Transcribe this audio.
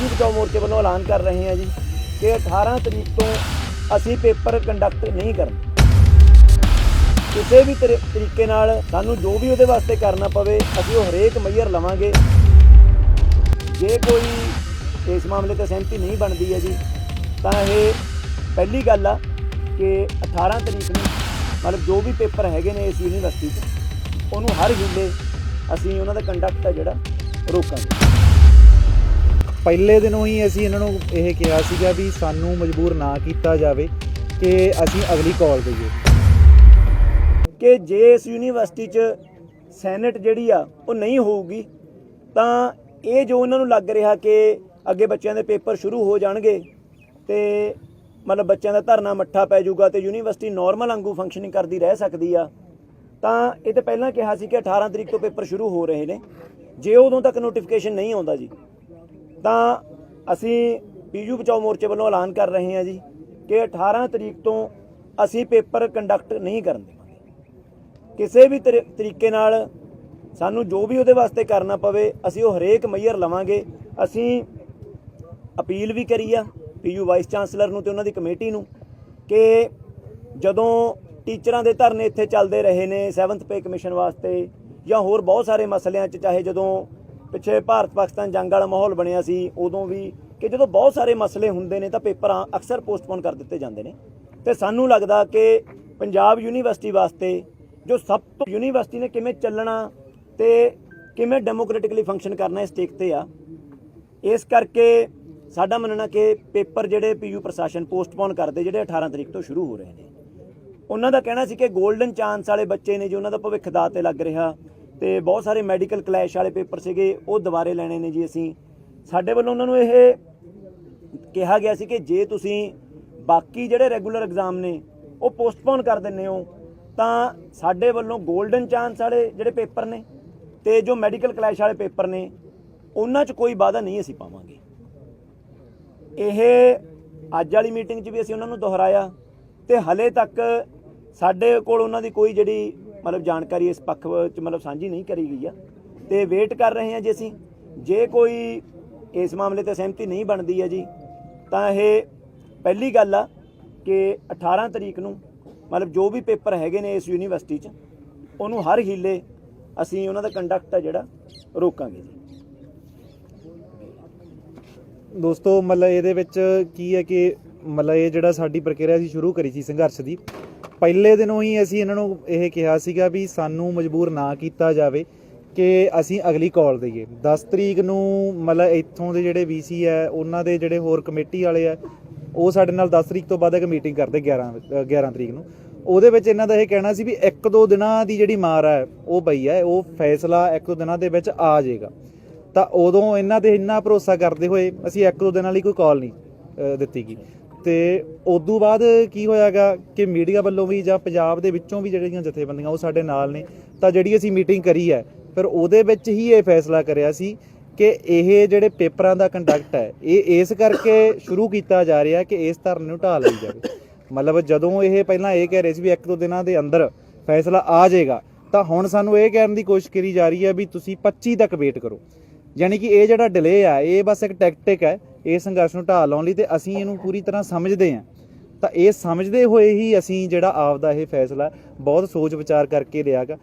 PG ਬਚਾਓ ਮੋਰਚੇ ਵੱਲੋਂ ਐਲਾਨ ਕਰ ਰਹੇ ਹਾਂ ਜੀ ਕਿ 18 ਤਰੀਕ ਤੋਂ ਅਸੀਂ ਪੇਪਰ ਕੰਡਕਟ ਨਹੀਂ ਕਰਨਾ। ਕਿਸੇ ਵੀ ਤਰੀ- ਤਰੀਕੇ ਨਾਲ ਸਾਨੂੰ ਜੋ ਵੀ ਉਹਦੇ ਵਾਸਤੇ ਕਰਨਾ ਪਵੇ, ਅਸੀਂ ਉਹ ਹਰੇਕ ਮਈਅਰ ਲਵਾਂਗੇ। ਜੇ ਕੋਈ ਇਸ ਮਾਮਲੇ ਤੇ ਸਹਿਮਤੀ ਨਹੀਂ ਬਣਦੀ ਹੈ ਜੀ, ਤਾਂ ਇਹ ਪਹਿਲੀ ਗੱਲ ਆ ਕਿ 18 ਤਰੀਕ ਨੂੰ ਮਤਲਬ ਜੋ ਵੀ ਪੇਪਰ ਹੈਗੇ ਨੇ ਇਸ ਯੂਨੀਵਰਸਿਟੀ 'ਚ, ਉਹਨੂੰ ਹਰ ਹਿੱਲੇ ਅਸੀਂ ਉਹਨਾਂ ਦਾ ਕੰਡਕਟ ਆ ਜਿਹੜਾ ਰੋਕਾਂਗੇ। ਪਹਿਲੇ ਦਿਨੋਂ ਹੀ ਅਸੀਂ ਇਹਨਾਂ ਨੂੰ ਇਹ ਕਿਹਾ ਸੀਗਾ ਵੀ ਸਾਨੂੰ ਮਜਬੂਰ ਨਾ ਕੀਤਾ ਜਾਵੇ ਕਿ ਅਸੀਂ ਅਗਲੀ ਕਾਲ ਦਈਏ। ਕਿ ਜੇ ਇਸ ਯੂਨੀਵਰਸਿਟੀ 'ਚ ਸੈਨੇਟ ਜਿਹੜੀ ਆ, ਉਹ ਨਹੀਂ ਹੋਊਗੀ, ਤਾਂ ਇਹ ਜੋ ਉਹਨਾਂ ਨੂੰ ਲੱਗ ਰਿਹਾ ਕਿ ਅੱਗੇ ਬੱਚਿਆਂ ਦੇ ਪੇਪਰ ਸ਼ੁਰੂ ਹੋ ਜਾਣਗੇ ਤੇ ਮਤਲਬ ਬੱਚਿਆਂ ਦਾ ਧਰਨਾ ਮੱਠਾ ਪੈ ਜਾਊਗਾ ਤੇ ਯੂਨੀਵਰਸਿਟੀ ਨਾਰਮਲ ਵਾਂਗੂ ਫੰਕਸ਼ਨਿੰਗ ਕਰਦੀ ਰਹਿ ਸਕਦੀ ਆ, ਤਾਂ ਇਹ ਤਾਂ ਪਹਿਲਾਂ ਕਿਹਾ ਸੀ ਕਿ 18 ਤਰੀਕ ਤੋਂ ਪੇਪਰ ਸ਼ੁਰੂ ਹੋ ਰਹੇ ਨੇ। ਜੇ ਉਦੋਂ ਤੱਕ ਨੋਟੀਫਿਕੇਸ਼ਨ ਨਹੀਂ ਆਉਂਦਾ ਜੀ ਤਾਂ ਅਸੀਂ ਪੀਯੂ ਬਚਾਓ ਮੋਰਚੇ ਵੱਲੋਂ ਐਲਾਨ ਕਰ ਰਹੇ ਹਾਂ ਜੀ ਕਿ 18 ਤਰੀਕ ਤੋਂ ਅਸੀਂ ਪੇਪਰ ਕੰਡਕਟ ਨਹੀਂ ਕਰਨ ਦੇਵਾਂਗੇ। ਕਿਸੇ ਵੀ ਤਰੀ- ਤਰੀਕੇ ਨਾਲ ਸਾਨੂੰ ਜੋ ਵੀ ਉਹਦੇ ਵਾਸਤੇ ਕਰਨਾ ਪਵੇ, ਅਸੀਂ ਉਹ ਹਰੇਕ ਮਈਅਰ ਲਵਾਂਗੇ। ਅਸੀਂ ਅਪੀਲ ਵੀ ਕਰੀ ਆ ਪੀਯੂ ਵਾਈਸ ਚਾਂਸਲਰ ਨੂੰ ਤੇ ਉਹਨਾਂ ਦੀ ਕਮੇਟੀ ਨੂੰ ਕਿ ਜਦੋਂ ਟੀਚਰਾਂ ਦੇ ਧਰਨੇ ਇੱਥੇ ਚੱਲਦੇ ਰਹੇ ਨੇ 7th ਪੇ ਕਮਿਸ਼ਨ ਵਾਸਤੇ ਜਾਂ ਹੋਰ ਬਹੁਤ ਸਾਰੇ ਮਸਲਿਆਂ 'ਚ, ਚਾਹੇ ਜਦੋਂ ਪਿੱਛੇ ਭਾਰਤ ਪਾਕਿਸਤਾਨ ਜੰਗ ਵਾਲਾ ਮਾਹੌਲ ਬਣਿਆ ਸੀ, ਉਦੋਂ ਵੀ ਕਿ ਜਦੋਂ ਬਹੁਤ ਸਾਰੇ ਮਸਲੇ ਹੁੰਦੇ ਨੇ ਤਾਂ ਪੇਪਰ ਅਕਸਰ ਪੋਸਟਪੋਨ ਕਰ ਦਿੱਤੇ ਜਾਂਦੇ ਨੇ। ਤੇ ਸਾਨੂੰ ਲੱਗਦਾ ਕਿ ਪੰਜਾਬ ਯੂਨੀਵਰਸਿਟੀ ਵਾਸਤੇ ਜੋ ਸਭ ਤੋਂ ਯੂਨੀਵਰਸਿਟੀ ਨੇ ਕਿਵੇਂ ਚੱਲਣਾ ਤੇ ਕਿਵੇਂ ਡੈਮੋਕ੍ਰੈਟਿਕਲੀ ਫੰਕਸ਼ਨ ਕਰਨਾ ਇਸ ਸਟੇਕ ਤੇ ਆ, ਇਸ ਕਰਕੇ ਸਾਡਾ ਮੰਨਣਾ ਕਿ ਪੇਪਰ ਜਿਹੜੇ ਪੀਯੂ ਪ੍ਰਸ਼ਾਸਨ ਪੋਸਟਪੋਨ ਕਰਦੇ, ਜਿਹੜੇ 18 ਤਰੀਕ ਤੋਂ ਸ਼ੁਰੂ ਹੋ ਰਹੇ ਨੇ। ਉਹਨਾਂ ਦਾ ਕਹਿਣਾ ਸੀ ਕਿ 골ਡਨ ਚਾਂਸ ਵਾਲੇ ਬੱਚੇ ਨੇ, ਜੋ ਉਹਨਾਂ ਦਾ ਭਵਿੱਖ ਦਾਅ ਤੇ ਲੱਗ ਰਿਹਾ ਤੇ ਬਹੁਤ ਸਾਰੇ ਮੈਡੀਕਲ ਕਲੈਸ਼ ਵਾਲੇ ਪੇਪਰ ਸੀਗੇ, ਉਹ ਦੁਬਾਰੇ ਲੈਣੇ ਨੇ ਜੀ ਅਸੀਂ। ਸਾਡੇ ਵੱਲੋਂ ਉਹਨਾਂ ਨੂੰ ਇਹ ਕਿਹਾ ਗਿਆ ਸੀ ਕਿ ਜੇ ਤੁਸੀਂ ਬਾਕੀ ਜਿਹੜੇ ਰੈਗੂਲਰ ਐਗਜ਼ਾਮ ਨੇ, ਉਹ ਪੋਸਟਪੋਨ ਕਰ ਦਿੰਦੇ ਹੋ, ਤਾਂ ਸਾਡੇ ਵੱਲੋਂ 골ਡਨ ਚਾਂਸ ਵਾਲੇ ਜਿਹੜੇ ਪੇਪਰ ਨੇ ਤੇ ਜੋ ਮੈਡੀਕਲ ਕਲੈਸ਼ ਵਾਲੇ ਪੇਪਰ ਨੇ, ਉਹਨਾਂ 'ਚ ਕੋਈ ਵਾਅਦਾ ਨਹੀਂ ਅਸੀਂ ਪਾਵਾਂਗੇ। ਇਹ ਅੱਜ ਵਾਲੀ ਮੀਟਿੰਗ 'ਚ ਵੀ ਅਸੀਂ ਉਹਨਾਂ ਨੂੰ ਦੁਹਰਾਇਆ ਤੇ ਹਲੇ ਤੱਕ ਸਾਡੇ ਕੋਲ ਉਹਨਾਂ ਦੀ ਕੋਈ ਜਿਹੜੀ ਮਤਲਬ ਜਾਣਕਾਰੀ ਇਸ ਪੱਖ ਵਿੱਚ ਮਤਲਬ ਸਾਂਝੀ ਨਹੀਂ ਕਰੀ ਗਈ ਆ। ਤੇ ਵੇਟ ਕਰ ਰਹੇ ਹਾਂ ਜੀ ਅਸੀਂ। ਜੇ ਕੋਈ ਇਸ ਮਾਮਲੇ ਤੇ ਸਹਿਮਤੀ ਨਹੀਂ ਬਣਦੀ ਹੈ ਜੀ, ਤਾਂ ਇਹ ਪਹਿਲੀ ਗੱਲ ਆ ਕਿ 18 ਤਰੀਕ ਨੂੰ ਮਤਲਬ ਜੋ ਵੀ ਪੇਪਰ ਹੈਗੇ ਨੇ ਇਸ ਯੂਨੀਵਰਸਿਟੀ 'ਚ, ਉਹਨੂੰ ਹਰ ਹੀਲੇ ਅਸੀਂ ਉਹਨਾਂ ਦਾ ਕੰਡਕਟ ਆ ਜਿਹੜਾ, ਰੋਕਾਂਗੇ ਜੀ। ਦੋਸਤੋ, ਮਤਲਬ ਇਹਦੇ ਵਿੱਚ ਕੀ ਹੈ ਕਿ ਮਤਲਬ ਇਹ ਜਿਹੜਾ ਸਾਡੀ ਪ੍ਰਕਿਰਿਆ ਸੀ, ਸ਼ੁਰੂ ਕਰੀ ਸੀ ਸੰਘਰਸ਼ ਦੀ। ਪਹਿਲੇ ਦਿਨੋਂ ਹੀ ਅਸੀਂ ਇਹਨਾਂ ਨੂੰ ਇਹ ਕਿਹਾ ਸੀਗਾ ਵੀ ਸਾਨੂੰ ਮਜਬੂਰ ਨਾ ਕੀਤਾ ਜਾਵੇ ਕਿ ਅਸੀਂ ਅਗਲੀ ਕਾਲ ਦਈਏ। 10 ਤਰੀਕ ਨੂੰ ਮਤਲਬ ਇੱਥੋਂ ਦੇ ਜਿਹੜੇ ਵੀਸੀ ਹੈ ਉਹਨਾਂ ਦੇ ਜਿਹੜੇ ਹੋਰ ਕਮੇਟੀ ਵਾਲੇ ਆ ਉਹ ਸਾਡੇ ਨਾਲ 10 ਤਰੀਕ ਤੋਂ ਬਾਅਦ ਇੱਕ ਮੀਟਿੰਗ ਕਰਦੇ 11 ਅ, 11 ਤਰੀਕ ਨੂੰ। ਉਹਦੇ ਵਿੱਚ ਇਹਨਾਂ ਦਾ ਇਹ ਕਹਿਣਾ ਸੀ ਵੀ ਇੱਕ ਦੋ ਦਿਨਾਂ ਦੀ ਜਿਹੜੀ ਮਾਰ ਹੈ ਉਹ ਪਈ ਹੈ ਉਹ ਫੈਸਲਾ ਇੱਕ ਦੋ ਦਿਨਾਂ ਦੇ ਵਿੱਚ ਆ ਜਾਏਗਾ। ਤਾਂ ਉਦੋਂ ਇਹਨਾਂ ਤੇ ਇੰਨਾ ਭਰੋਸਾ ਕਰਦੇ ਹੋਏ ਅਸੀਂ ਇੱਕ ਦੋ ਦਿਨਾਂ ਲਈ ਕੋਈ ਕਾਲ ਨਹੀਂ ਦਿੱਤੀ ਗਈ। ਤੇ ਉਦੋਂ ਬਾਅਦ ਕੀ ਹੋਇਆਗਾ ਕਿ ਮੀਡੀਆ ਵੱਲੋਂ ਵੀ ਜਾਂ ਪੰਜਾਬ ਦੇ ਵਿੱਚੋਂ ਵੀ ਜਿਹੜੀਆਂ ਜਥੇਬੰਦੀਆਂ ਉਹ ਸਾਡੇ ਨਾਲ ਨੇ, ਤਾਂ ਜਿਹੜੀ ਅਸੀਂ ਮੀਟਿੰਗ ਕਰੀ ਹੈ, ਫਿਰ ਉਹਦੇ ਵਿੱਚ ਹੀ ਇਹ ਫੈਸਲਾ ਕਰਿਆ ਸੀ ਕਿ ਇਹ ਜਿਹੜੇ ਪੇਪਰਾਂ ਦਾ ਕੰਡਕਟ ਹੈ, ਇਹ ਇਸ ਕਰਕੇ ਸ਼ੁਰੂ ਕੀਤਾ ਜਾ ਰਿਹਾ ਕਿ ਇਸ ਧਰਨੇ ਨੂੰ ਢਾਹ ਲਈ ਜਾਵੇ। ਮਤਲਬ ਜਦੋਂ ਇਹ ਪਹਿਲਾਂ ਇਹ ਕਹਿ ਰਹੇ ਸੀ ਵੀ ਇੱਕ ਦੋ ਦਿਨਾਂ ਦੇ ਅੰਦਰ ਫੈਸਲਾ ਆ ਜਾਏਗਾ, ਤਾਂ ਹੁਣ ਸਾਨੂੰ ਇਹ ਕਹਿਣ ਦੀ ਕੋਸ਼ਿਸ਼ ਕਰੀ ਜਾ ਰਹੀ ਹੈ ਵੀ ਤੁਸੀਂ 25 ਤੱਕ ਵੇਟ ਕਰੋ। ਯਾਨੀ ਕਿ ਇਹ ਜਿਹੜਾ ਡਿਲੇ ਆ, ਇਹ ਬਸ ਇੱਕ ਟੈਕਟਿਕ ਹੈ ਇਹ ਸੰਘਰਸ਼ ਨੂੰ ਢਾਹ ਲਾਉਣ ਲਈ ਤੇ ਅਸੀਂ ਇਹਨੂੰ ਪੂਰੀ ਤਰ੍ਹਾਂ ਸਮਝਦੇ ਹਾਂ। ਤਾਂ ਇਹ ਸਮਝਦੇ ਹੋਏ ਹੀ ਅਸੀਂ ਜਿਹੜਾ ਆਪਦਾ ਇਹ ਫੈਸਲਾ ਬਹੁਤ ਸੋਚ ਵਿਚਾਰ ਕਰਕੇ ਲਿਆਗਾ